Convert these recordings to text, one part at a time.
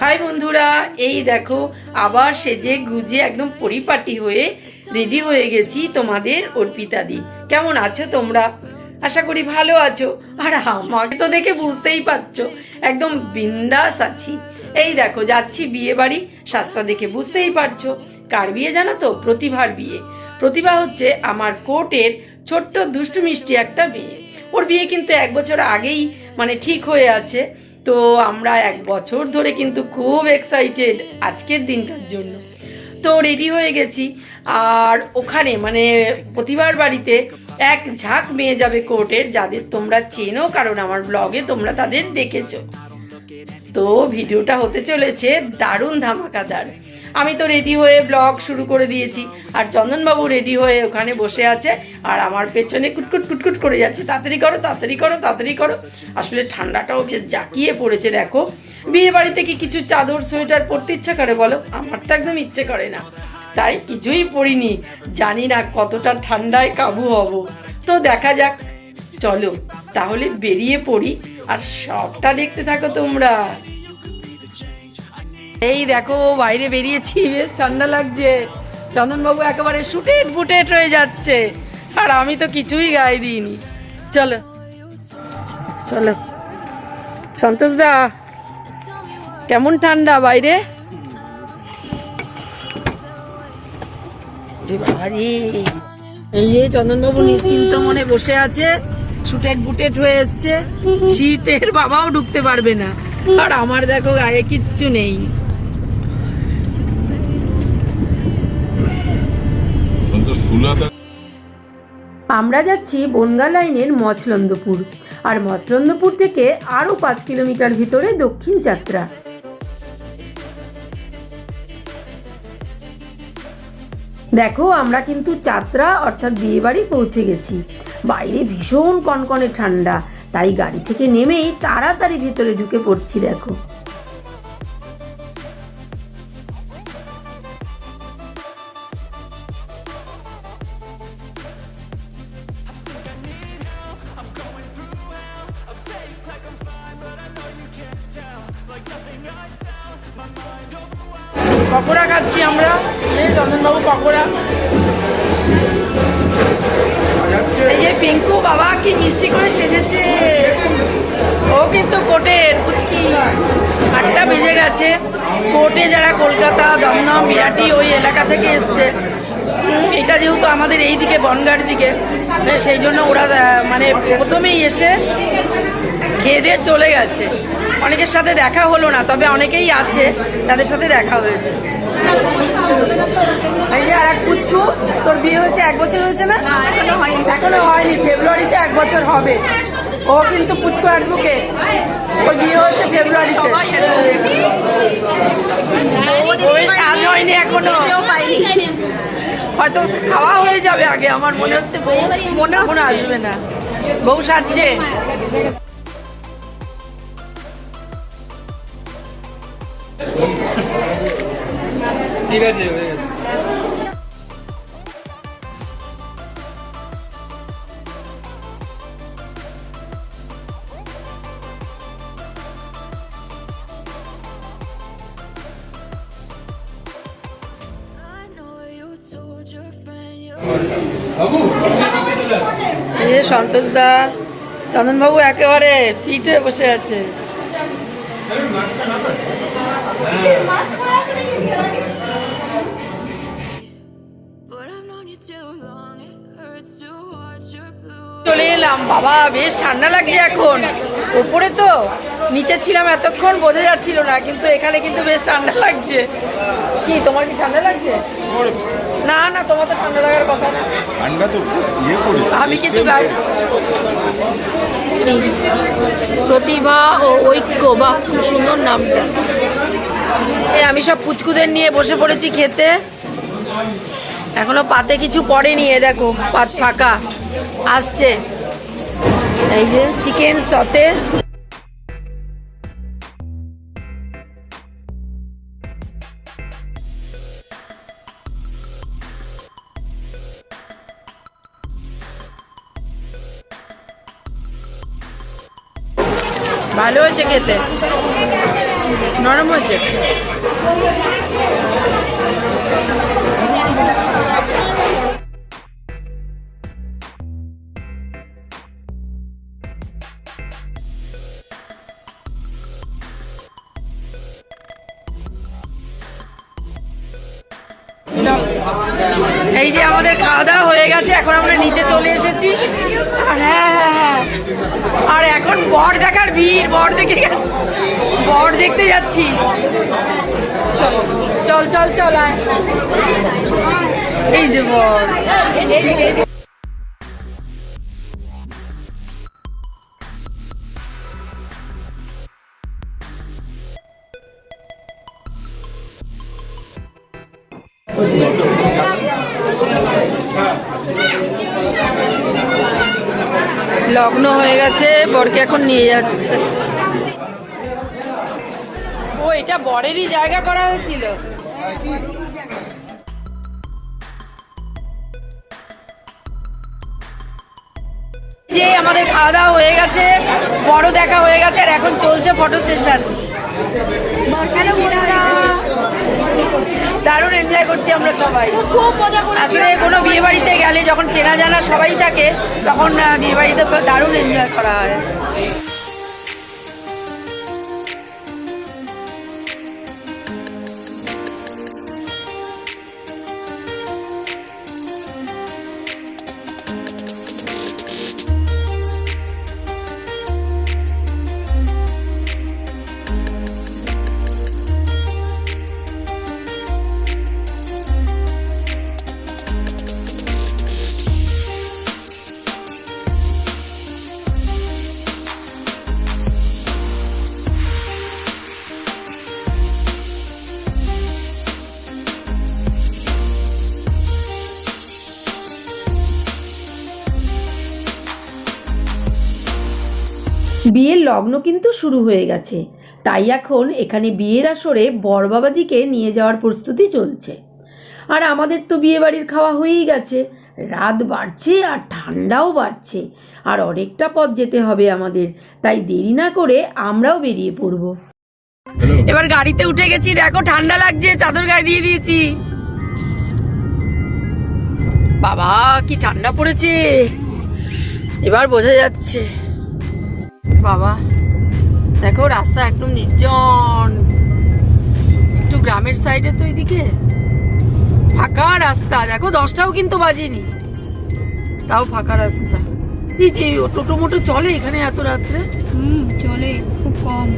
High বন্ধুরা, এই দেখো, আবার সেজে গুজে একদম পরিপাটি হয়ে রেডি হয়ে গেছি তোমাদের অর্পিতা দি। কেমন আছো তোমরা? আশা করি ভালো আছো। আর আমাকে তো দেখে বুঝতেই পারছ, একদম বিন্দাস আছি। এই দেখো, যাচ্ছি বিয়ে বাড়ি, শাস্ত্র দেখে বুঝতেই পারছ। কার বিয়ে জানো তো? প্রতিভার বিয়ে। প্রতিভা হচ্ছে আমার কোর্টের ছোট্ট দুষ্টু মিষ্টি একটা বিয়ে ওর বিয়ে কিন্তু এক বছর আগেই মানে ঠিক হয়ে আছে। তো আমরা এক বছর ধরে কিন্তু খুব এক্সাইটেড আজকের দিনটার জন্য। তো রেডি হয়ে গেছি। আর ওখানে মানে প্রতিবার বাড়িতে এক ঝাঁক মেয়ে যাবে কোর্টের যাদের তোমরা চেনো, কারণ আমার ব্লগে তোমরা তাদের দেখেছ। তো ভিডিওটা হতে চলেছে দারুণ ধামাকাদার। আমি তো রেডি হয়ে ব্লগ শুরু করে দিয়েছি। আর চন্দনবাবু রেডি হয়ে ওখানে বসে আছে। আর আমার পেছনে কুটকুট কুটকুট করে যাচ্ছে। তাড়াতাড়ি করো তাড়াতাড়ি করো তাড়াতাড়ি করো। আসলে ঠান্ডাটাও বেশ জাকিয়ে পড়েছে, দেখো। বিয়ে বাড়িতে কি কিছু চাদর, সোয়েটার পরতে ইচ্ছে করে বলো? আমার তো একদম ইচ্ছে করে না। তাই কিছুই পড়িনি জানি না কতটা ঠান্ডায় কাবু হব। তো দেখা যাক। চলো, তাহলে বেরিয়ে পড়ি। আর সবটা দেখতে থাকো তোমরা। এই দেখো, বাইরে বেরিয়েছি, বেশ ঠান্ডা লাগছে। চন্দনবাবু একেবারে শুটেট ফুটেট হয়ে যাচ্ছে। আর আমি তো কিছুই গায়ে দিইনি। চলো চলো। সন্তোষ দা, কেমন ঠান্ডা বাইরে? এই যে চন্দনবাবু নিশ্চিন্ত মনে বসে আছে শুটেট বুটেট হয়ে এসছে, শীতের বাবাও ঢুকতে পারবে না। আর আমার দেখো গায়ে কিচ্ছু নেই। আমরা যাচ্ছি বনগা লাইনের মছলন্দপুর আর মছলন্দপুর থেকে আরও পাঁচ কিলোমিটার ভিতরে দক্ষিণ যাত্রা। দেখো, আমরা কিন্তু চাত্রা অর্থাৎ বিয়েবাড়ি পৌঁছে গেছি। বাইরে ভীষণ কনকনে ঠান্ডা, তাই গাড়ি থেকে নেমেই তাড়াতাড়ি ভিতরে ঢুকে পড়ছি, দেখো। পকোড়া খাচ্ছি আমরা। চন্দনবাবু পকোড়া। এই যে পিঙ্কু বাবা, কি মিষ্টি করে সেজেছে। ও কিন্তু কোটের পুচকি। আটটা বেজে গেছে। কোর্টে যারা কলকাতা, দমদম, বিরাটি ওই এলাকা থেকে এসছে। এটা যেহেতু আমাদের এই দিকে বনগার দিকে সেই জন্য ওরা মানে প্রথমেই এসে খেয়ে দিয়ে চলে গেছে। অনেকের সাথে দেখা হলো না তবে অনেকেই আছে তাদের সাথে দেখা হয়েছে। এই যে আর এক পুচকু তোর বিয়ে হয়েছে এক বছর হয়েছে না? এখনও হয়নি। ফেব্রুয়ারিতে এক বছর হবে। ও কিন্তু পুচকু অ্যাডভোকেট ওর বিয়ে হচ্ছে ফেব্রুয়ারিতে। ওই সাজ হয়নি এখনও। হয়তো খাওয়া হয়ে যাবে আগে আমার মনে হচ্ছে বউ মনে মনে আসবে না। বউ সাজছে। ঠিক আছে হয়ে গেছে বাবু এই সন্তোষ দা চন্দনবাবু একেবারে ফিট হয়ে বসে আছে। এলাম বাবা বেশ ঠান্ডা লাগছে এখন। ওপরে তো নিচে ছিলাম এতক্ষণ বোঝা যাচ্ছিল না কিন্তু এখানে কিন্তু বেশ ঠান্ডা লাগছে। কি তোমার কি ঠান্ডা লাগছে? না না তোমার তো ঠান্ডা লাগার কথা না। ঠান্ডা তো ইয়ে আমি কিছু প্রতিভা ও ঐক্য বা খুব সুন্দর নামটা। এই আমি সব পুচকুদের নিয়ে বসে পড়েছি খেতে। এখনও পাতে কিছু পড়েনি এ দেখো পাত ফাঁকা। আসছে। এই যে চিকেন সতে। ভালো হয়েছে খেতে? নরম হয়েছে? এই যে আমাদের খাওয়া দাওয়া হয়ে গেছে, এখন আমরা নিচে চলে এসেছি। আর হ্যাঁ হ্যাঁ হ্যাঁ। আর এখন বর দেখার ভিড়, বর দেখে বর দেখতে যাচ্ছি। চল চল চল এই যে বর। লগ্ন হয়ে গেছে, বরকে এখন নিয়ে যাচ্ছে। ও, এটা বরেরই জায়গা করা হয়েছিল। যে আমাদের খাওয়া দাওয়া হয়ে গেছে, বড় দেখা হয়ে গেছে, আর এখন চলছে ফটো সেশন। দারুণ এনজয় করছি আমরা সবাই। আসলে কোনো বিয়ে বাড়িতে গেলে যখন চেনা জানা সবাই থাকে তখন বিয়েবাড়িতে বিয়ে বাড়িতে দারুণ এনজয় করা হয়। বিয়ের লগ্ন কিন্তু শুরু হয়ে গেছে। তাই এখন এখানে বিয়ের আসরে বরবাবাজিকে নিয়ে যাওয়ার প্রস্তুতি চলছে। আর আমাদের তো বিয়ে বাড়ির খাওয়া হয়েই গেছে। রাত বাড়ছে আর ঠান্ডাও বাড়ছে। আর অনেকটা পথ যেতে হবে আমাদের। তাই দেরি না করে আমরাও বেরিয়ে পড়ব। এবার গাড়িতে উঠে গেছি। দেখো ঠান্ডা লাগছে। চাদর গায়ে দিয়ে দিয়েছি। বাবা কি ঠান্ডা পড়েছে। এবার বোঝা যাচ্ছে। বাবা। দেখো রাস্তা একদম নির্জন। একটু গ্রামের সাইডে তো এদিকে। ফাঁকা রাস্তা। দেখো দশটাও কিন্তু বাজেনি। তাও ফাঁকা রাস্তা। এই যে টোটো মোটো চলে এখানে এত রাত্রে? হুম চলে খুব কম।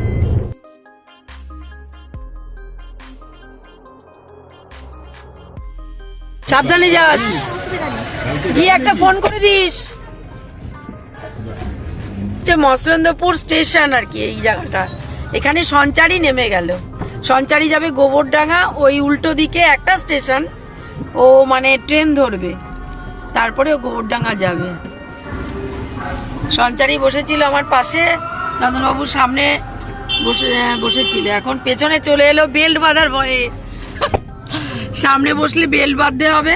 সাবধানে যাস। গিয়ে একটা ফোন করে দিস। যে মসলেন্দ্রপুর স্টেশন আর কি এই জায়গাটা। এখানে সঞ্চারী নেমে গেল। সঞ্চারী যাবে গোবরডাঙ্গা, ওই উল্টো দিকে একটা স্টেশন। ও মানে ট্রেন ধরবে। তারপরে ও গোবরডাঙ্গা যাবে। সঞ্চারী বসেছিল আমার পাশে। চন্দনবাবুর সামনে বসে, বসেছিল। এখন পেছনে চলে এলো বেল্ট বাঁধার ভয়ে। সামনে বসলে বেল্ট বাঁধতে হবে।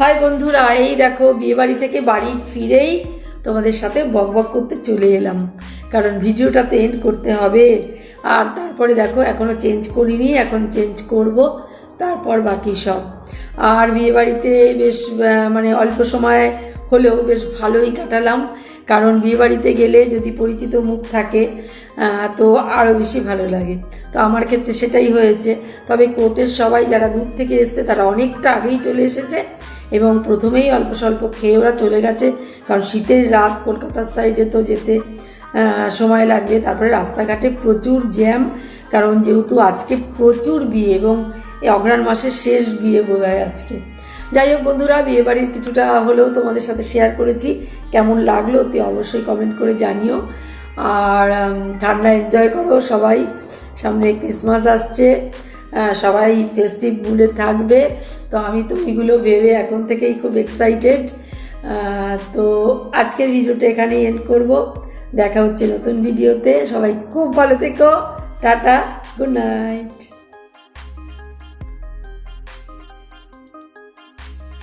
হাই বন্ধুরা, এই দেখো বিয়ে বাড়ি থেকে বাড়ি ফিরেই তোমাদের সাথে বক বক করতে চলে এলাম। কারণ ভিডিওটা তো এন্ড করতে হবে। আর তারপরে দেখো এখনও চেঞ্জ করিনি, এখন চেঞ্জ করব, তারপর বাকি সব। আর বিয়ে বাড়িতে বেশ মানে অল্প সময় হলেও বেশ ভালোই কাটালাম। কারণ বিয়ে বাড়িতে গেলে যদি পরিচিত মুখ থাকে তো আরও বেশি ভালো লাগে। তো আমার ক্ষেত্রে সেটাই হয়েছে। তবে কোর্টের সবাই যারা দূর থেকে এসছে, তারা অনেকটা আগেই চলে এসেছে। এবং প্রথমেই অল্প স্বল্প খেয়ে ওরা চলে গেছে। কারণ শীতের রাত কলকাতার সাইডে তো যেতে সময় লাগবে। তারপরে রাস্তাঘাটে প্রচুর জ্যাম কারণ যেহেতু আজকে প্রচুর বিয়ে এবং এই অঘ্রাণ মাসের শেষ বিয়ে বোধ হয় আজকে। যাই হোক বন্ধুরা, বিয়ে বাড়ির কিছুটা হলেও তোমাদের সাথে শেয়ার করেছি। কেমন লাগল তে অবশ্যই কমেন্ট করে জানিও। আর ঠান্ডা এনজয় করো সবাই। সামনে ক্রিসমাস আসছে। সবাই ফেস্টিভ মুডে থাকবে। তো আমি তো এগুলো ভেবে এখন থেকেই খুব এক্সাইটেড তো আজকের ভিডিওটা এখানেই এন্ড করব। দেখা হচ্ছে নতুন ভিডিওতে সবাই খুব ভালো থেকো। টাটা। Good night